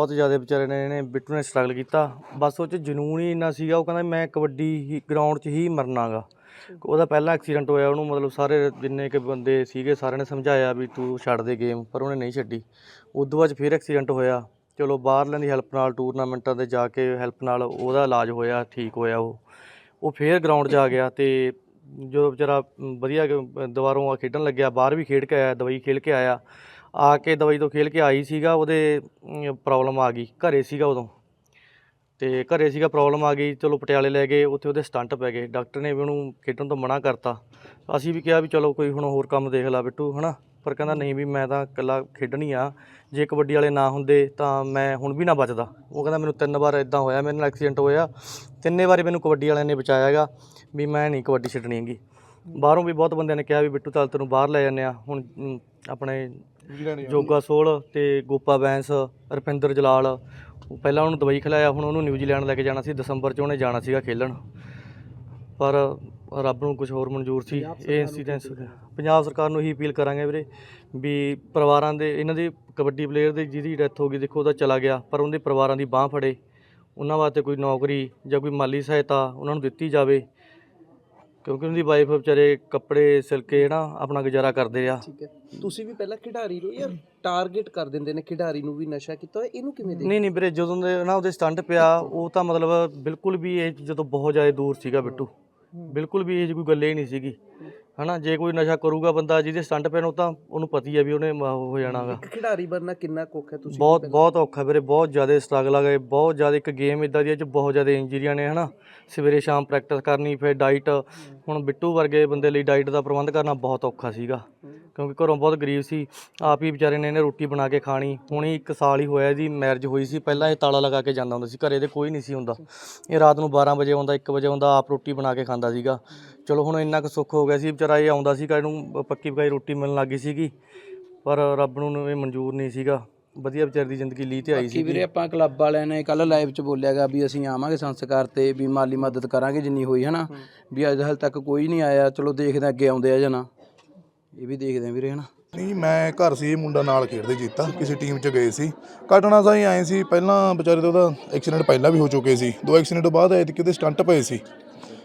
ਬਹੁਤ ਜ਼ਿਆਦਾ ਵਿਚਾਰੇ ਨੇ, ਇਹਨੇ ਬਿੱਟੂ ਨੇ ਸਟਰਗਲ ਕੀਤਾ। ਬਸ ਉਹ ਚ ਜਨੂਨ ਹੀ ਇੰਨਾ ਸੀਗਾ, ਉਹ ਕਹਿੰਦਾ ਮੈਂ ਕਬੱਡੀ ਹੀ ਗਰਾਊਂਡ 'ਚ ਹੀ ਮਰਨਾਗਾ। ਉਹਦਾ ਪਹਿਲਾ ਐਕਸੀਡੈਂਟ ਹੋਇਆ, ਉਹਨੂੰ ਮਤਲਬ ਸਾਰੇ ਜਿੰਨੇ ਕਿ ਬੰਦੇ ਸੀਗੇ, ਸਾਰਿਆਂ ਨੇ ਸਮਝਾਇਆ ਵੀ ਤੂੰ ਛੱਡ ਦੇ ਗੇਮ ਪਰ ਉਹਨੇ ਨਹੀਂ ਛੱਡੀ। ਉਦੋਂ ਬਾਅਦ 'ਚ ਫਿਰ ਐਕਸੀਡੈਂਟ ਹੋਇਆ। ਚਲੋ ਬਾਹਰਲਿਆਂ ਦੀ ਹੈਲਪ ਨਾਲ ਟੂਰਨਾਮੈਂਟਾਂ ਤੇ ਜਾ ਕੇ ਹੈਲਪ ਨਾਲ ਉਹਦਾ ਇਲਾਜ ਹੋਇਆ, ਠੀਕ ਹੋਇਆ ਉਹ। ਉਹ ਫੇਰ ਗਰਾਊਂਡ 'ਚ ਆ ਗਿਆ ਤੇ ਜਦੋਂ ਵਿਚਾਰਾ ਵਧੀਆ ਗ- ਦੁਬਾਰੋਂ ਆ ਖੇਡਣ ਲੱਗਿਆ, ਬਾਹਰ ਵੀ ਖੇਡ ਕੇ ਆਇਆ, ਦਵਾਈ ਖੇਡ ਕੇ ਆਇਆ। ਆ ਕੇ ਦਵਾਈ ਤੋਂ ਖੇਲ ਕੇ ਆਈ ਸੀਗਾ, ਉਹਦੇ ਪ੍ਰੋਬਲਮ ਆ ਗਈ, ਘਰੇ ਸੀਗਾ ਉਦੋਂ। ਤੇ ਘਰੇ ਸੀਗਾ ਪ੍ਰੋਬਲਮ ਆ ਗਈ, ਚਲੋ ਪਟਿਆਲੇ ਲੈ ਗਏ, ਉੱਥੇ ਉਹਦੇ ਸਟੰਟ ਪੈ ਗਏ। ਡਾਕਟਰ ਨੇ ਵੀ ਉਹਨੂੰ ਖੇਡਣ ਤੋਂ ਮਨਾ ਕਰਤਾ। ਅਸੀਂ ਵੀ ਕਿਹਾ ਵੀ ਚਲੋ ਕੋਈ ਹੁਣ ਹੋਰ ਕੰਮ ਦੇਖ ਲਾ ਬਿੱਟੂ, ਹਨਾ? ਪਰ ਕਹਿੰਦਾ ਨਹੀਂ ਵੀ ਮੈਂ ਤਾਂ ਇਕੱਲਾ ਖੇਡਣੀ ਆ। ਜੇ ਕਬੱਡੀ ਵਾਲੇ ਨਾ ਹੁੰਦੇ ਤਾਂ ਮੈਂ ਹੁਣ ਵੀ ਨਾ ਬਚਦਾ। ਉਹ ਕਹਿੰਦਾ ਮੈਨੂੰ ਤਿੰਨ ਵਾਰ ਇਦਾਂ ਹੋਇਆ, ਮੇਰੇ ਨਾਲ ਐਕਸੀਡੈਂਟ ਹੋਇਆ। ਤਿੰਨੇ ਵਾਰੀ ਮੈਨੂੰ ਕਬੱਡੀ ਵਾਲਿਆਂ ਨੇ ਬਚਾਇਆ ਵੀ ਮੈਂ ਨਹੀਂ ਕਬੱਡੀ ਛੱਡਣੀ ਹੈਗੀ। ਬਾਹਰੋਂ ਵੀ ਬਹੁਤ ਬੰਦਿਆਂ ਨੇ ਕਿਹਾ ਵੀ ਬਿੱਟੂ ਚੱਲ ਤੈਨੂੰ ਬਾਹਰ ਲੈ ਜਾਂਦੇ ਆ। ਹੁਣ ਆਪਣੇ ਜੋਗਾ ਸੋਲ ਤੇ ਗੋਪਾ ਬੈਂਸ ਰੁਪਿੰਦਰ ਜਲਾਲ। ਪਹਿਲਾਂ ਉਹਨੂੰ ਦਵਾਈ ਖਿਲਾਇਆ ਹੁਣ ਉਹਨੂੰ ਨਿਊਜ਼ੀਲੈਂਡ ਲੈ ਕੇ ਜਾਣਾ ਸੀ। ਦਸੰਬਰ 'ਚ ਉਹਨੇ ਜਾਣਾ ਸੀਗਾ ਖੇਲਣ। ਪਰ ਰੱਬ ਨੂੰ ਕੁਝ ਹੋਰ ਮਨਜ਼ੂਰ ਸੀ। ਇਹ ਇਨਸੀਡੈਂਸ ਪੰਜਾਬ ਸਰਕਾਰ ਨੂੰ ਇਹੀ ਅਪੀਲ ਕਰਾਂਗੇ ਵੀਰੇ ਵੀ ਪਰਿਵਾਰਾਂ ਦੇ ਇਹਨਾਂ ਦੇ ਕਬੱਡੀ ਪਲੇਅਰ ਦੀ ਜਿਹਦੀ ਡੈਥ ਹੋ ਗਈ ਦੇਖੋ ਉਹਦਾ ਚਲਾ ਗਿਆ ਪਰ ਉਹਦੇ ਪਰਿਵਾਰਾਂ ਦੀ ਬਾਹ ਫੜੇ। ਉਹਨਾਂ ਵਾਸਤੇ ਕੋਈ ਨੌਕਰੀ ਜਾਂ ਕੋਈ ਮਾਲੀ ਸਹਾਇਤਾ ਉਹਨਾਂ ਨੂੰ ਦਿੱਤੀ ਜਾਵੇ। ਕਿਉਂਕਿ ਉਹਦੀ ਵਾਈਫ ਵਿਚਾਰੇ ਕੱਪੜੇ ਸਿਲ ਕੇ ਨਾ ਆਪਣਾ ਗੁਜ਼ਾਰਾ ਕਰਦੇ ਆ। ਠੀਕ ਹੈ। ਤੁਸੀਂ ਵੀ ਪਹਿਲਾਂ ਖਿਡਾਰੀ ਰਹੋ ਯਾਰ ਟਾਰਗੇਟ ਕਰ ਦਿੰਦੇ ਨੇ ਖਿਡਾਰੀ ਨੂੰ ਵੀ ਨਸ਼ਾ ਕੀਤਾ ਹੋਇਆ ਇਹਨੂੰ ਕਿਵੇਂ ਦੇ ਨਹੀਂ ਨਹੀਂ ਵੀਰੇ ਜਦੋਂ ਦੇ ਨਾ ਉਹਦੇ ਸਟੰਟ ਪਿਆ ਉਹ ਤਾਂ ਮਤਲਬ ਬਿਲਕੁਲ ਵੀ ਇਹ ਜਦੋਂ ਬਹੁਤ ਜ਼ਿਆਦਾ ਦੂਰ ਸੀਗਾ ਬਿੱਟੂ। ਬਿਲਕੁਲ ਵੀ ਇਹ 'ਚ ਕੋਈ ਗੱਲ ਹੀ ਨਹੀਂ ਸੀਗੀ। ਹਨਾ ਜੇ ਕੋਈ ਨਸ਼ਾ ਕਰੂਗਾ ਬੰਦਾ ਜਿਹਦੇ ਸਟੰਟ ਪੈਣ ਉਹ ਤਾਂ ਉਹਨੂੰ ਪਤੀ ਹੈ ਵੀ ਉਹਨੇ ਮ- ਹੋ ਜਾਣਾਗਾ। ਇੱਕ ਖਿਡਾਰੀ ਬਣਨਾ ਕਿੰਨਾ ਕੁੱਖ ਹੈ ਤੁਸੀਂ ਬਹੁਤ ਬਹੁਤ ਔਖਾ ਵੀਰੇ ਬਹੁਤ ਜ਼ਿਆਦਾ ਸਟਰਗਲ ਆ ਗਏ ਬਹੁਤ ਜ਼ਿਆਦਾ ਇੱਕ ਗੇਮ ਇਦਾਂ ਦੀ ਹੈ ਚ ਬਹੁਤ ਜ਼ਿਆਦਾ ਇੰਜਰੀਆਂ ਨੇ ਹਨਾ। ਸਵੇਰੇ ਸ਼ਾਮ ਪ੍ਰੈਕਟਿਸ ਕਰਨੀ ਫਿਰ ਡਾਈਟ ਹੁਣ ਬਿੱਟੂ ਵਰਗੇ ਬੰਦੇ ਲਈ ਡਾਈਟ ਦਾ ਪ੍ਰਬੰਧ ਕਰਨਾ ਬਹੁਤ ਔਖਾ ਸੀਗਾ। ਕਿਉਂਕਿ ਘਰੋਂ ਬਹੁਤ ਗਰੀਬ ਸੀ। ਆਪ ਹੀ ਵਿਚਾਰੇ ਨੇ ਇਹਨੇ ਰੋਟੀ ਬਣਾ ਕੇ ਖਾਣੀ। ਹੁਣੀ ਇੱਕ ਸਾਲ ਹੀ ਹੋਇਆ ਇਹਦੀ ਮੈਰਿਜ ਹੋਈ ਸੀ। ਪਹਿਲਾਂ ਇਹ ਤਾਲਾ ਲਗਾ ਕੇ ਜਾਂਦਾ ਹੁੰਦਾ ਸੀ। ਘਰੇ ਦੇ ਕੋਈ ਨਹੀਂ ਸੀ ਹੁੰਦਾ। ਇਹ ਰਾਤ ਨੂੰ 12 ਵਜੇ ਆਉਂਦਾ 1 ਵਜੇ ਆਉਂਦਾ ਆਪ ਰੋਟੀ ਬਣਾ ਕੇ ਖਾਂਦਾ ਸੀਗਾ। ਚਲੋ ਹੁਣ ਇੰਨਾ ਕੁ ਸੁੱਖ ਹੋ ਗਿਆ ਸੀ। ਵਿਚਾਰਾ ਇਹ ਆਉਂਦਾ ਸੀਗਾ ਇਹਨੂੰ ਪੱਕੀ ਪਕਾਈ ਰੋਟੀ ਮਿਲਣ ਲੱਗੀ ਸੀਗੀ। ਪਰ ਰੱਬ ਨੂੰ ਇਹ ਮਨਜ਼ੂਰ ਨਹੀਂ ਸੀਗਾ। ਵਧੀਆ ਵਿਚਾਰੇ ਦੀ ਜ਼ਿੰਦਗੀ ਲੀ ਤੇ ਆਈ ਸੀ ਵੀਰੇ ਆਪਾਂ ਕਲੱਬ ਵਾਲਿਆਂ ਨੇ ਕੱਲ ਲਾਈਵ 'ਚ ਬੋਲਿਆਗਾ ਵੀ ਅਸੀਂ ਆਵਾਂਗੇ ਸੰਸਕਾਰ ਤੇ ਵੀ ਮਾਲੀ ਮਦਦ ਕਰਾਂਗੇ ਜਿੰਨੀ ਹੋਈ ਹਨਾ? ਵੀ ਅੱਜ ਹਾਲ ਤੱਕ ਕੋਈ ਨਹੀਂ ਆਇਆ। ਚਲੋ ਦੇਖਦੇ ਹਾਂ ਅੱਗੇ ਆਉਂਦੇ ਆ ਜਾਂ ਨਾ। ਇਹ ਵੀ ਦੇਖਦੇ ਆ ਵੀਰੇ ਹਨਾ? ਨਹੀਂ ਮੈਂ ਘਰ ਸੀ ਇਹ ਮੁੰਡਾ ਨਾਲ ਖੇਡਦੇ ਜੀਤਾ। ਕਿਸੇ ਟੀਮ 'ਚ ਗਏ ਸੀ। ਘਟਨਾ ਸਾਈ ਆਏ ਸੀ ਪਹਿਲਾਂ ਵਿਚਾਰੇ ਦਾ ਉਹਦਾ ਐਕਸੀਡੈਂਟ ਪਹਿਲਾਂ ਵੀ ਹੋ ਚੁੱਕੇ ਸੀ। ਦੋ ਐਕਸੀਡੈਂਟ ਤੋਂ ਬਾਅਦ ਆਏ ਤੇ ਕਿਤੇ ਸਟੰਟ ਪਏ ਸੀ।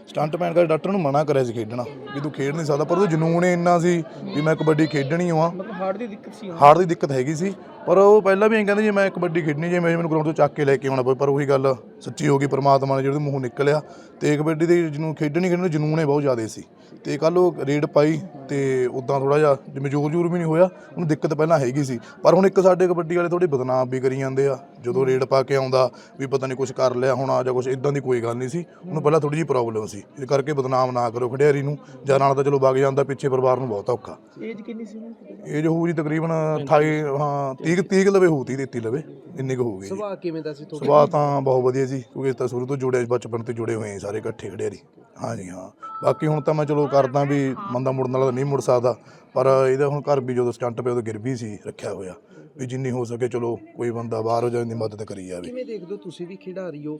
ਸਟੰਟ ਪੈਣ ਕਰਕੇ ਡਾਕਟਰ ਨੂੰ ਮਨਾ ਕਰਿਆ ਸੀ ਖੇਡਣਾ। ਵੀ ਤੂੰ ਖੇਡ ਨਹੀਂ ਸਕਦਾ ਪਰ ਉਹਦਾ ਜਨੂਨ ਹੀ ਇੰਨਾ ਸੀ ਵੀ ਮੈਂ ਕਬੱਡੀ ਖੇਡਣੀ ਹਾਂ ਮਤਲਬ ਹਾਰਟ ਦੀ ਦਿੱਕਤ ਸੀ ਹਾਰਟ ਦੀ ਦਿੱਕਤ ਹੈਗੀ ਸੀ। ਪਰ ਉਹ ਪਹਿਲਾਂ ਵੀ ਐਂ ਕਹਿੰਦੇ ਜੇ ਮੈਂ ਕਬੱਡੀ ਖੇਡਣੀ ਜੇ ਮੈਨੂੰ ਗਰਾਊਂਡ ਤੋਂ ਚੱਕ ਕੇ ਲੈ ਕੇ ਆਉਣਾ ਪਵੇ ਪਰ ਉਹੀ ਗੱਲ ਸੱਚੀ ਹੋ ਗਈ ਪਰਮਾਤਮਾ ਨੇ ਜਿਹੜੇ ਮੂੰਹੋਂ ਨਿਕਲਿਆ। ਤੇ ਕਬੱਡੀ ਦੇ ਜਿਹਨੂੰ ਖੇਡਣੀ ਖੇਡਣੀ ਜਨੂਨ ਹੀ ਬਹੁਤ ਜ਼ਿਆਦਾ ਸੀ। ਤੇ ਕੱਲ ਉਹ ਰੇਡ ਪਾਈ ਤੇ ਉਦਾਂ ਥੋੜਾ ਜਿਹਾ ਜਿਵੇਂ ਜੋਰ ਜੂਰ ਵੀ ਨਹੀਂ ਹੋਇਆ ਉਹਨੂੰ ਦਿੱਕਤ ਪਹਿਲਾਂ ਹੈਗੀ ਸੀ। ਪਰ ਹੁਣ ਇੱਕ ਸਾਡੇ ਕਬੱਡੀ ਵਾਲੇ ਥੋੜੀ ਬਦਨਾਮ ਵੀ ਕਰੀ ਜਾਂਦੇ ਆ। ਜਦੋਂ ਰੇਡ ਪਾ ਕੇ ਆਉਂਦਾ ਵੀ ਪਤਾ ਨਹੀਂ ਕੁਝ ਕਰ ਲਿਆ ਹੋਣਾ ਜਾਂ ਕੁਝ ਇਦਾਂ ਦੀ ਕੋਈ ਗੱਲ ਨਹੀਂ ਸੀ। ਉਹਨੂੰ ਪਹਿਲਾਂ ਥੋੜੀ ਜਿਹੀ ਪ੍ਰੋਬਲਮ ਸੀ। ਇਸ ਕਰਕੇ ਬਦਨਾਮ ਨਾ ਕਰੋ ਖਿਡਾਰੀ ਨੂੰ। ਜਾਂ ਨਾਲ ਤਾਂ ਚਲੋ ਵਗ ਜਾਂਦਾ ਪਿੱਛੇ ਪਰਿਵਾਰ ਨੂੰ ਬਹੁਤ ਔਖਾ। ਏਜ ਕਿੰਨੀ ਸੀ ਏਜ ਹੋਊ ਜੀ ਤਕਰੀਬਨ 28 ਹਾਂ 30 30 ਲਵੇ ਹੋਊ 30 33 ਲਵੇ ਇੰਨੀ ਕੁ ਹੋਊਗੀ ਜੀ। ਸੁਭਾਅ ਕਿਵੇਂ ਦਾ ਸੀ ਤੁਹਾਡਾ? ਸੁਭਾਅ ਤਾਂ ਬਹੁਤ ਵਧੀਆ ਸੀ ਕਿਉਂਕਿ ਅਸੀਂ ਤਾਂ ਸ਼ੁਰੂ ਤੋਂ ਜੁੜੇ ਬਚਪਨ ਤੋਂ ਜੁੜੇ ਹੋਏ ਹਾਂ ਸਾਰੇ ਇਕੱਠੇ ਖੜਿਆਰੀ ਹਾਂਜੀ ਹਾਂ। ਬਾਕੀ ਹੁਣ ਤਾਂ ਮੈਂ ਚਲੋ ਕਰਦਾ ਵੀ ਮੰਦਾ ਮੁੜਨ ਵਾਲਾ ਤਾਂ ਨਹੀਂ ਮੁੜ ਸਕਦਾ ਪਰ ਇਹਦਾ ਹੁਣ ਘਰ ਵੀ ਜਦੋਂ ਸਟੰਟ ਪਿਆ ਉਦੋਂ ਗਿਰ ਵੀ ਸੀ ਰੱਖਿਆ ਹੋਇਆ। ਵੀ ਜਿੰਨੀ ਹੋ ਸਕੇ ਚਲੋ ਕੋਈ ਬੰਦਾ ਬਾਹਰ ਹੋ ਜਾਣ ਦੀ ਮਦਦ ਕਰੀ ਜਾਵੇ। ਕਿਵੇਂ ਦੇਖਦੇ ਹੋ ਤੁਸੀਂ ਵੀ ਖਿਡਾਰੀ ਹੋ?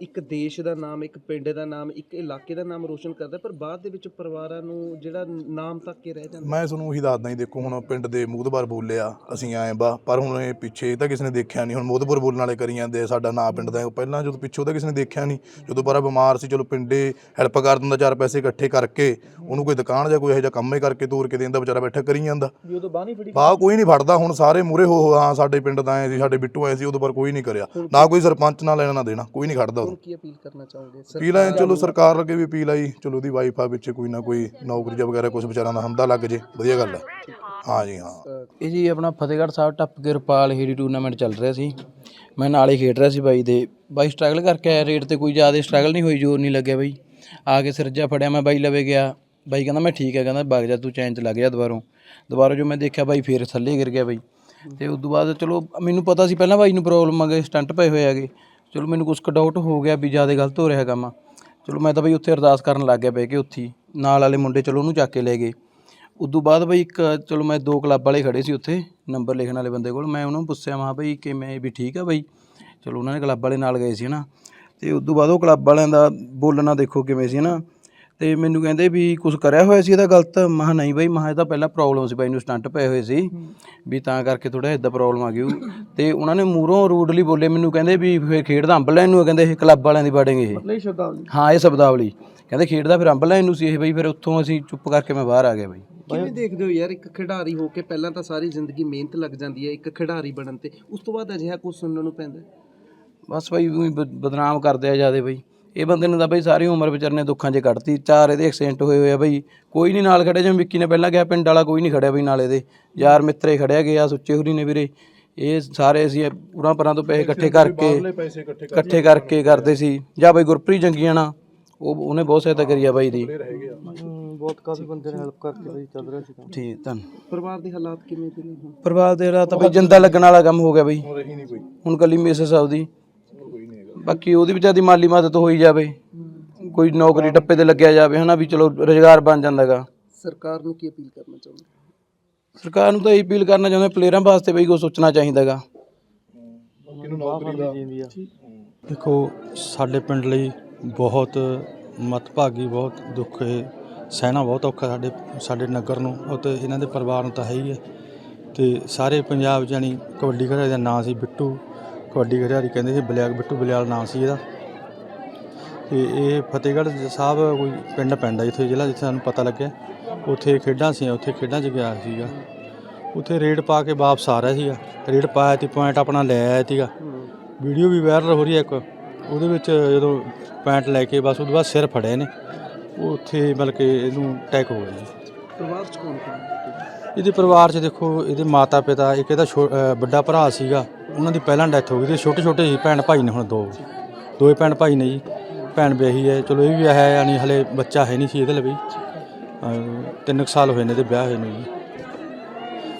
ਇੱਕ ਦੇਸ਼ ਦਾ ਨਾਮ ਇੱਕ ਪਿੰਡ ਦਾ ਨਾਮ ਇੱਕ ਇਲਾਕੇ ਦਾ ਨਾਮ ਰੋਸ਼ਨ ਕਰਦਾ ਪਰ ਬਾਅਦ ਦੇ ਵਿੱਚ ਪਰਿਵਾਰਾਂ ਨੂੰ ਜਿਹੜਾ ਨਾਮ ਤੱਕ ਕੇ ਰਹਿ ਜਾਂਦਾ। ਮੈਂ ਤੁਹਾਨੂੰ ਉਹੀ ਦੱਸਦਾ ਜੀ ਦੇਖੋ ਹੁਣ ਪਿੰਡ ਦੇ ਮੂਦਬਾਰ ਬੋਲਿਆ ਅਸੀਂ ਆਏ ਬਾ ਪਰ ਹੁਣ ਇਹ ਪਿੱਛੇ ਤਾਂ ਕਿਸੇ ਨੇ ਦੇਖਿਆ ਨਹੀਂ ਹੁਣ ਮੂਦਬਾਰ ਬੋਲਣ ਵਾਲੇ ਕਰੀ ਜਾਂਦੇ ਆ, ਸਾਡਾ ਨਾਂ ਪਿੰਡ ਦਾ ਹੈ। ਪਹਿਲਾਂ ਜਦੋਂ ਪਿੱਛੋਂ ਤਾਂ ਕਿਸੇ ਨੇ ਦੇਖਿਆ ਨਹੀਂ ਜਦੋਂ ਬਾਰਾ ਬਿਮਾਰ ਸੀ ਚਲੋ ਪਿੰਡੇ ਹੈਲਪ ਕਰ ਦਿੰਦਾ ਚਾਰ ਪੈਸੇ ਇਕੱਠੇ ਕਰਕੇ ਉਹਨੂੰ ਕੋਈ ਦੁਕਾਨ ਜਾਂ ਕੋਈ ਇਹੋ ਜਿਹਾ ਕੰਮ ਹੀ ਕਰਕੇ ਤੋਰ ਕੇ ਦਿੰਦਾ ਵਿਚਾਰਾ ਬੈਠਾ ਕਰੀ ਜਾਂਦਾ। ਵੀ ਉਦੋਂ ਬਾਹ ਨਹੀਂ ਫੜੀ? ਬਾਹ ਕੋਈ ਨਹੀਂ ਫੜਦਾ ਹੁਣ ਸਾਰੇ ਮੂਰੇ ਹੋ ਹੋ, ਹਾਂ ਸਾਡੇ ਪਿੰਡ ਦਾ ਆਏ ਸੀ ਸਾਡੇ ਬਿੱਟੂ ਆਏ ਸੀ ਉਦੋਂ ਪਰ ਕੋਈ ਨਹੀਂ ਕਰਿਆ। ਨਾ ਕੋਈ ਸਰਪੰਚ ਨਾਲ ਲੈਣਾ ਨਾ ਦੇਣਾ ਕੋਈ ਨਹੀਂ ਖੜਦਾ ਉਦੋਂ। ਹੁਣ ਕੀ ਅਪੀਲ ਕਰਨਾ ਚਾਹੋਗੇ? ਸਰ ਅਪੀਲ ਹੈ ਚਲੋ ਸਰਕਾਰ ਅੱਗੇ ਵੀ ਅਪੀਲ ਆਈ ਚਲੋ ਉਹਦੀ ਵਾਈਫ ਆ ਵਿੱਚ ਕੋਈ ਨਾ ਕੋਈ ਨੌਕਰੀ ਜਾਂ ਵਗੈਰਾ ਕੁਝ ਵਿਚਾਰਾਂ ਦਾ ਹੰਦਾ ਲੱਗ ਜੇ ਵਧੀਆ ਗੱਲ ਹੈ ਹਾਂ ਜੀ ਹਾਂ। ਇਹ ਜੀ ਆਪਣਾ ਫਤਿਹਗੜ੍ਹ ਸਾਹਿਬ ਟੱਪ ਕੇ ਰੁਪਾਲ ਹੀਰੀ ਟੂਰਨਾਮੈਂਟ ਚੱਲ ਰਿਹਾ ਸੀ। ਮੈਂ ਨਾਲ ਹੀ ਖੇਡ ਰਿਹਾ ਸੀ ਬਾਈ ਦੇ। ਬਾਈ ਸਟਰਗਲ ਕਰਕੇ ਆਇਆ ਰੇਟ ਤੇ ਕੋਈ ਜ਼ਿਆਦਾ ਸਟਰਗਲ ਨਹੀਂ ਹੋਈ ਜ਼ੋਰ ਨਹੀਂ ਲੱਗਿਆ ਬਾਈ। ਆ ਕੇ ਸਿਰਜਾ ਫੜਿਆ, ਮੈਂ ਬਾਈ ਲਵੇ ਗਿਆ। ਬਾਈ ਕਹਿੰਦਾ, ਮੈਂ ਠੀਕ ਹੈ। ਕਹਿੰਦਾ ਵਗ ਜਾ, ਤੂੰ ਚੈਨ ਚ ਲੱਗ ਜਾ ਦੁਬਾਰੋਂ। ਦੁਬਾਰਾ ਜੋ ਮੈਂ ਦੇਖਿਆ, ਬਾਈ ਫੇਰ ਥੱਲੇ ਗਿਰ ਗਿਆ ਬਾਈ। ਤੇ ਉਸ ਤੋਂ ਬਾਅਦ ਚਲੋ, ਮੈਨੂੰ ਪਤਾ ਸੀ ਪਹਿਲਾਂ ਬਾਈ ਨੂੰ ਪ੍ਰੋਬਲਮ ਆ ਗਈ ਸਟੰਟ ਪਏ ਹੋਏ ਹੈਗੇ। ਚਲੋ, ਮੈਨੂੰ ਕੁਛ ਕੁ ਡਾਊਟ ਹੋ ਗਿਆ ਵੀ ਜ਼ਿਆਦਾ ਗਲਤ ਹੋ ਰਿਹਾ ਕੰਮ। ਚਲੋ, ਮੈਂ ਤਾਂ ਬਈ ਉੱਥੇ ਅਰਦਾਸ ਕਰਨ ਲੱਗ ਗਿਆ ਬਹਿ ਕੇ ਉੱਥੇ ਹੀ। ਨਾਲ ਵਾਲੇ ਮੁੰਡੇ ਚਲੋ ਉਹਨੂੰ ਚੱਕ ਕੇ ਲੈ ਗਏ। ਉਦੋਂ ਬਾਅਦ ਬਈ ਇੱਕ, ਚਲੋ ਮੈਂ ਦੋ ਕਲੱਬ ਵਾਲੇ ਖੜੇ ਸੀ ਉੱਥੇ ਨੰਬਰ ਲਿਖਣ ਵਾਲੇ ਬੰਦੇ ਕੋਲ। ਮੈਂ ਉਹਨਾਂ ਨੂੰ ਪੁੱਛਿਆ, ਮਾ ਬਈ ਕਿਵੇਂ ਵੀ ਠੀਕ ਆ ਬਈ? ਚਲੋ, ਉਹਨਾਂ ਨੇ ਕਲੱਬ ਵਾਲੇ ਨਾਲ ਗਏ ਸੀ ਨਾ ਤੇ ਉਸ ਤੋਂ ਬਾਅਦ ਉਹ ਕਲੱਬ ਵਾਲਿਆਂ ਦਾ ਬੋਲਣਾ ਦੇਖੋ ਕਿਵੇਂ ਸੀ ਨਾ ਤੇ ਮੈਨੂੰ ਕਹਿੰਦੇ ਵੀ ਕੁਝ ਕਰਿਆ ਹੋਇਆ ਸੀ ਇਹਦਾ ਗਲਤ? ਮੈਂ ਕਿਹਾ ਨਹੀਂ ਬਾਈ ਮੈਂ ਕਿਹਾ ਇਹ ਤਾਂ ਪਹਿਲਾਂ ਪ੍ਰੋਬਲਮ ਸੀ ਬਾਈ ਨੂੰ ਸਟੰਟ ਪਏ ਹੋਏ ਸੀ। ਵੀ ਤਾਂ ਕਰਕੇ ਥੋੜਾ ਇਦਾਂ ਪ੍ਰੋਬਲਮ ਆ ਗਈ। ਤੇ ਉਹਨਾਂ ਨੇ ਮੂਹਰੋਂ ਰੂਡਲੀ ਬੋਲੇ ਮੈਨੂੰ ਕਹਿੰਦੇ ਵੀ ਫੇਰ ਖੇਡਦਾ ਅੰਬ ਲੈਣ ਨੂੰ ਕਹਿੰਦੇ ਇਹ ਕਲੱਬ ਵਾਲਿਆਂ ਦੀ ਬਾਡਿੰਗ ਇਹ। ਨਹੀਂ ਸ਼ਬਦਾਵਲੀ। ਹਾਂ ਇਹ ਸ਼ਬਦਾਵਲੀ। ਕਹਿੰਦੇ ਖੇਡਦਾ ਫਿਰ ਅੰਬ ਲੈਣ ਨੂੰ ਸੀ ਇਹ ਬਈ ਫਿਰ ਉੱਥੋਂ ਅਸੀਂ ਚੁੱਪ ਕਰਕੇ ਮੈਂ ਬਾਹਰ ਆ ਗਿਆ ਬਈ। ਕਿਵੇਂ ਦੇਖਦੇ ਹੋ ਯਾਰ ਇੱਕ ਖਿਡਾਰੀ ਹੋ ਕੇ ਪਹਿਲਾਂ ਤਾਂ ਸਾਰੀ ਜ਼ਿੰਦਗੀ ਮਿਹਨਤ ਲੱਗ ਜਾਂਦੀ ਹੈ ਇੱਕ ਖਿਡਾਰੀ ਬਣਨ ਤੇ। ਉਸ ਤੋਂ ਬਾਅਦ ਅਜਿਹਾ ਕੁਝ ਸੁਣਨ ਨੂੰ ਪੈਂਦਾ। ਬਸ ਭਾਈ ਊਂ ਹੀ ਬ- ਬਦਨਾਮ ਕਰਦੇ ਆ ਜਿਆਦੇ ਬਈ। ਇਹ ਬੰਦੇ ਨੇ ਤਾਂ ਬਈ ਸਾਰੀ ਉਮਰ ਵਿਚਾਰੇ ਨੇ ਦੁੱਖਾਂ 'ਚ ਕੱਢਤੀ। ਚਾਰ ਇਹਦੇ ਐਕਸੀਡੈਂਟ ਹੋਏ ਹੋਏ ਆ ਬਈ। ਕੋਈ ਨਹੀਂ ਨਾਲ ਖੜਿਆ ਜਿਵੇਂ ਵਿੱਕੀ ਨੇ ਪਹਿਲਾਂ ਕਿਹਾ ਪਿੰਡ ਵਾਲਾ ਕੋਈ ਨਹੀਂ ਖੜਿਆ ਬਈ ਨਾਲ ਇਹਦੇ। ਯਾਰ ਮਿੱਤਰੇ ਖੜਿਆ ਗਿਆ ਸੁੱਚੇ ਹੁਰੀ ਨੇ ਵੀਰੇ। ਇਹ ਸਾਰੇ ਅਸੀਂ ਉਰਾਂ ਪਰਾਂ ਤੋਂ ਪੈਸੇ ਇਕੱਠੇ ਕਰਕੇ ਪੈਸੇ ਇਕੱਠੇ ਇਕੱਠੇ ਕਰਕੇ ਕਰਦੇ ਸੀ। ਜਾਂ ਬਈ ਗੁਰਪ੍ਰੀਤ ਜੰਗੀਆਂ ਨਾਲ। ਉਹ ਉਹਨੇ ਬਹੁਤ ਸਹਾਇਤਾ ਕਰੀ ਆ ਬਾਈ ਦੀ। ਬਹੁਤ ਕਾਫੀ ਬੰਦੇ ਨੇ ਹੈਲਪ ਕਰਕੇ ਬਈ ਚੱਲ ਰਿਹਾ ਸੀ ਠੀਕ ਧੰਨ। ਪਰਿਵਾਰ ਦੇ ਹਾਲਾਤ ਕਿਵੇਂ ਦੇ ਨੇ ਹੁਣ ਪਰਿਵਾਰ ਦੇ ਰਾਤ ਤਾਂ ਬਈ ਜਿੰਦਾ ਲੱਗਣ ਵਾਲਾ ਕੰਮ ਹੋ ਗਿਆ ਬਈ। ਰਹੀ ਨਹੀਂ ਕੋਈ। ਹੁਣ ਕੱਲੀ ਮਿਸਸ ਆਉਦੀ ਬਾਕੀ ਉਹਦੀ ਵਿਚਾਰੀ ਮਾਲੀ ਮਦਦ ਹੋਈ ਜਾਵੇ ਕੋਈ ਨੌਕਰੀ ਟੱਪੇ ਤੇ ਲੱਗਿਆ ਜਾਵੇ ਹਨਾ ਵੀ ਚਲੋ ਰੋਜ਼ਗਾਰ ਬਣ ਜਾਂਦਾਗਾ ਸਰਕਾਰ ਨੂੰ ਕੀ ਅਪੀਲ ਕਰਨਾ ਚਾਹੁੰਦੇ ਸਰਕਾਰ ਨੂੰ ਤਾਂ ਇਹ ਅਪੀਲ ਕਰਨਾ ਚਾਹੁੰਦੇ ਪਲੇਅਰਾਂ ਵਾਸਤੇ ਬਈ ਕੁਛ ਸੋਚਣਾ ਚਾਹੀਦਾਗਾ ਦੇਖੋ ਸਾਡੇ ਪਿੰਡ ਲਈ ਬਹੁਤ ਮਤਭਾਗੀ ਬਹੁਤ ਦੁੱਖ ਹੈ। ਸਹਿਣਾ ਬਹੁਤ ਔਖਾ ਸਾਡੇ ਸਾਡੇ ਨਗਰ ਨੂੰ ਅਤੇ ਇਹਨਾਂ ਦੇ ਪਰਿਵਾਰ ਨੂੰ ਤਾਂ ਹੈ ਹੀ ਹੈ। ਤੇ ਸਾਰੇ ਪੰਜਾਬ ਜਾਨੀ ਕਬੱਡੀ ਖਿਡਾਰੀ ਦਾ ਨਾਂ ਸੀ ਬਿੱਟੂ। ਕਬੱਡੀ ਖਿਡਾਰੀ ਕਹਿੰਦੇ ਸੀ ਬਲਿਆਲ ਬਿੱਟੂ ਬਲਿਆਲ ਨਾਂ ਸੀ ਇਹਦਾ। ਤੇ ਇਹ ਫਤਿਹਗੜ੍ਹ ਸਾਹਿਬ ਕੋਈ ਪਿੰਡ ਪੈਂਦਾ ਜਿੱਥੇ ਜ਼ਿਲ੍ਹਾ ਜਿੱਥੇ ਸਾਨੂੰ ਪਤਾ ਲੱਗਿਆ। ਉੱਥੇ ਖੇਡਾਂ ਸੀ ਉੱਥੇ ਖੇਡਾਂ 'ਚ ਗਿਆ ਸੀਗਾ। ਉੱਥੇ ਰੇਡ ਪਾ ਕੇ ਵਾਪਸ ਆ ਰਿਹਾ ਸੀਗਾ। ਰੇਡ ਪਾਇਆ ਤੇ ਪੁਆਇੰਟ ਆਪਣਾ ਲੈ ਆਇਆ ਸੀਗਾ। ਵੀਡੀਓ ਵੀ ਵਾਇਰਲ ਹੋ ਰਹੀ ਹੈ ਇੱਕ। ਉਹਦੇ ਵਿੱਚ ਜਦੋਂ ਪੈਂਟ ਲੈ ਕੇ ਬਸ ਉਹਦੇ ਬਾਅਦ ਸਿਰ ਫੜਿਆ ਨੇ ਉਹ ਉੱਥੇ ਮਤਲਬ ਕਿ ਇਹਨੂੰ ਅਟੈਕ ਹੋ ਗਿਆ ਜੀ। ਪਰਿਵਾਰ ਚ ਕੌਣ ਕੌਣ? ਇਹਦੇ ਪਰਿਵਾਰ 'ਚ ਦੇਖੋ ਇਹਦੇ ਮਾਤਾ ਪਿਤਾ ਇੱਕ ਇਹਦਾ ਵੱਡਾ ਭਰਾ ਸੀਗਾ। ਉਹਨਾਂ ਦੀ ਪਹਿਲਾਂ ਡੈਥ ਹੋ ਗਈ ਤੇ ਛੋਟੇ ਛੋਟੇ ਸੀ ਭੈਣ ਭਾਈ ਨੇ ਹੁਣ ਦੋ। ਦੋਏ ਭੈਣ ਭਾਈ ਨੇ ਜੀ। ਭੈਣ ਵਿਆਹੀ ਹੈ। ਚਲੋ ਇਹ ਵੀ ਵਿਆਹਿਆ ਹੈ, ਯਾਨੀ ਹਲੇ ਬੱਚਾ ਹੈ ਨਹੀਂ ਸੀ ਇਹਦੇ ਲਈ ਵੀ। ਤਿੰਨ ਕੁ ਸਾਲ ਹੋਏ ਨੇ ਤੇ ਵਿਆਹ ਹੋਏ ਨੇ ਜੀ।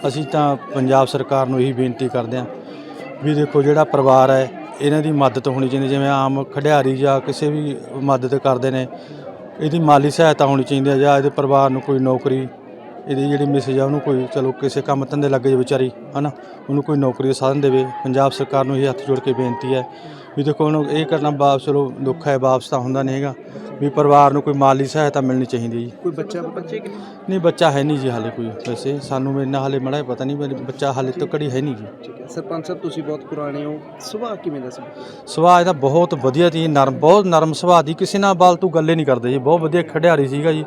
ਅਸੀਂ ਤਾਂ ਪੰਜਾਬ ਸਰਕਾਰ ਨੂੰ ਇਹੀ ਬੇਨਤੀ ਕਰਦੇ ਹਾਂ ਵੀ ਦੇਖੋ ਜਿਹੜਾ ਪਰਿਵਾਰ ਹੈ, ਇਹਨਾਂ ਦੀ ਮਦਦ ਹੋਣੀ ਚਾਹੀਦੀ ਜਿਵੇਂ ਆਮ ਖਿਡਾਰੀ ਜਾਂ ਕਿਸੇ ਵੀ ਮਦਦ ਕਰਦੇ ਨੇ, ਇਹਦੀ ਮਾਲੀ ਸਹਾਇਤਾ ਹੋਣੀ ਚਾਹੀਦੀ ਹੈ ਜਾਂ ਇਹਦੇ ਪਰਿਵਾਰ ਨੂੰ ਕੋਈ ਨੌਕਰੀ ਇਹਦੀ ਜਿਹੜੀ ਮਿਸਜ ਆ ਉਹਨੂੰ ਕੋਈ ਚਲੋ ਕਿਸੇ ਕੰਮ ਧੰਦੇ ਲੱਗੇ ਜੇ ਵਿਚਾਰੀ ਹਨਾ? ਉਹਨੂੰ ਕੋਈ ਨੌਕਰੀ ਦਾ ਸਾਧਨ ਦੇਵੇ। ਪੰਜਾਬ ਸਰਕਾਰ ਨੂੰ ਇਹ ਹੱਥ ਜੋੜ ਕੇ ਬੇਨਤੀ ਹੈ ਵੀ ਦੇਖੋ ਉਹਨੂੰ ਇਹ ਕਰਨਾ ਵਾਪਸ ਚਲੋ ਦੁੱਖ ਹੈ ਵਾਪਸ ਤਾਂ ਹੁੰਦਾ ਨਹੀਂ ਹੈਗਾ। ਵੀ ਪਰਿਵਾਰ ਨੂੰ ਕੋਈ ਮਾਲੀ ਸਹਾਇਤਾ ਮਿਲਣੀ ਚਾਹੀਦੀ ਜੀ। ਕੋਈ ਬੱਚਾ ਬੱਚੇ ਕਿ ਨਹੀਂ ਬੱਚਾ ਹੈ ਨਹੀਂ ਜੀ ਹਾਲੇ ਕੋਈ ਵੈਸੇ। ਸਾਨੂੰ ਇੰਨਾ ਹਾਲੇ ਮੜਾ ਪਤਾ ਨਹੀਂ ਪਰ ਬੱਚਾ ਹਾਲੇ ਤੱਕ ਹੀ। ਹੈ ਨਹੀਂ ਜੀ। ਠੀਕ ਹੈ। ਸਰਪੰਚ ਸਾਹਿਬ ਤੁਸੀਂ ਬਹੁਤ ਪੁਰਾਣੇ ਹੋ। ਸੁਭਾਅ ਕਿਵੇਂ ਦਾ ਸੀ? ਸੁਭਾਅ ਇਹਦਾ ਬਹੁਤ ਵਧੀਆ ਸੀ। ਨਰਮ ਬਹੁਤ ਨਰਮ ਸੁਭਾਅ ਦੀ। ਕਿਸੇ ਨਾਲ ਬਾਲ ਤੂੰ ਗੱਲੇ ਨਹੀਂ ਕਰਦੇ ਜੀ। ਬਹੁਤ ਵਧੀਆ ਖਿਡਾਰੀ ਸੀਗਾ ਜੀ।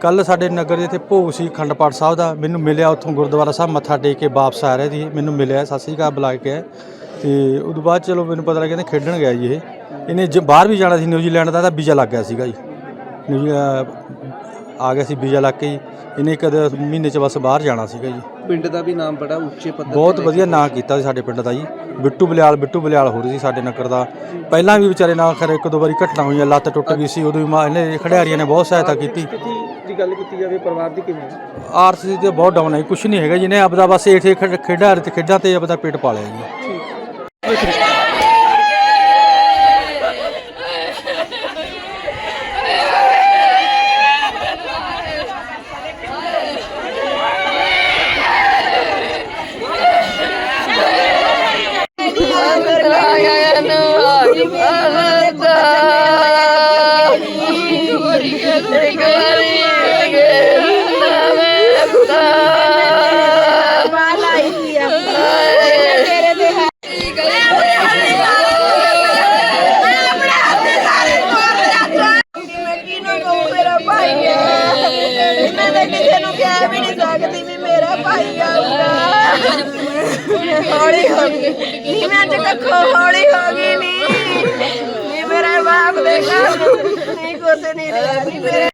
ਕੱਲ ਸਾਡੇ ਨਗਰ ਦੇ ਇੱਥੇ ਭੋਗ ਸੀ ਅਖੰਡ ਪਾਠ ਸਾਹਿਬ ਦਾ ਮੈਨੂੰ ਮਿਲਿਆ ਉੱਥੋਂ ਗੁਰਦੁਆਰਾ ਸਾਹਿਬ ਮੱਥਾ ਟੇਕ ਕੇ ਵਾਪਸ ਆ ਰਿਹਾ ਸੀ ਮੈਨੂੰ ਮਿਲਿਆ ਸਤਿ ਸ੍ਰੀ ਅਕਾਲ ਬੁਲਾ ਕੇ। ਤੇ ਉਦੋਂ ਬਾਅਦ ਚਲੋ ਮੈਨੂੰ ਪਤਾ ਲੱਗਿਆ ਕਹਿੰਦੇ ਖੇਡਣ ਗਿਆ ਜੀ ਇਹ। ਇਹਨੇ ਜ ਬਾਹਰ ਵੀ ਜਾਣਾ ਸੀ ਨਿਊਜ਼ੀਲੈਂਡ ਦਾ ਤਾਂ ਵੀਜ਼ਾ ਲੱਗ ਗਿਆ ਸੀਗਾ ਜੀ। ਆ ਗਿਆ ਸੀ ਵੀਜ਼ਾ ਲੱਗ ਕੇ ਜੀ। ਇਹਨੇ ਕਦੇ ਮਹੀਨੇ ਚ ਬਸ ਬਾਹਰ ਜਾਣਾ ਸੀਗਾ ਜੀ। ਪਿੰਡ ਦਾ ਵੀ ਨਾਮ ਬੜਾ ਉੱਚੇ ਪੱਧਰ ਤੇ ਬਹੁਤ ਕੇ ਵਧੀਆ ਨਾਂ ਕੀਤਾ ਸੀ ਸਾਡੇ ਪਿੰਡ ਦਾ ਜੀ। ਬਿੱਟੂ ਬਲਿਆਲ ਬਿੱਟੂ ਬਲਿਆਲ ਹੋ ਰਹੀ ਸੀ ਸਾਡੇ ਨਗਰ ਦਾ। ਪਹਿਲਾਂ ਵੀ ਵਿਚਾਰੇ ਨਾਲ ਖਰੇ ਇੱਕ ਦੋ ਵਾਰੀ ਘਟਨਾ ਹੋਈਆਂ ਲੱਤ ਟੁੱਟ ਗਈ ਸੀ ਉਦੋਂ ਵੀ ਮਾਂ ਇਹਨੇ ਖਿਡਾਰੀਆਂ ਨੇ ਬਹੁਤ ਸਹਾਇਤਾ ਕੀਤੀ। ਦੀ ਗੱਲ ਕੀਤੀ ਜਾਵੇ ਪਰਿਵਾਰ ਦੀ ਕਿਵੇਂ ਹੈ? ਤੇ ਬਹੁਤ ਡਾਊਨ ਹੈ ਕੁਝ ਨਹੀਂ ਹੈਗਾ ਜਿਹਨੇ ਆਪਦਾ ਬਸ ਇਹ ਖੇਡਾਂ ਤੇ ਖੇਡਾਂ ਤੇ ਆਪਦਾ ਪੇਟ ਪਾਲਿਆ ਜੀ ਨੀ, ਮੈਂ ਤੇ ਕੱਖੋ ਹੌਲੀ ਹੋ ਗਈ ਨੀ। ਨੀ, ਮੇਰੇ ਬਾਪ ਦੇ ਘਰ ਨਹੀਂ ਕੁਛ ਨਹੀਂ ਰਿਹਾ ਨੀ। ਮੇਰੇ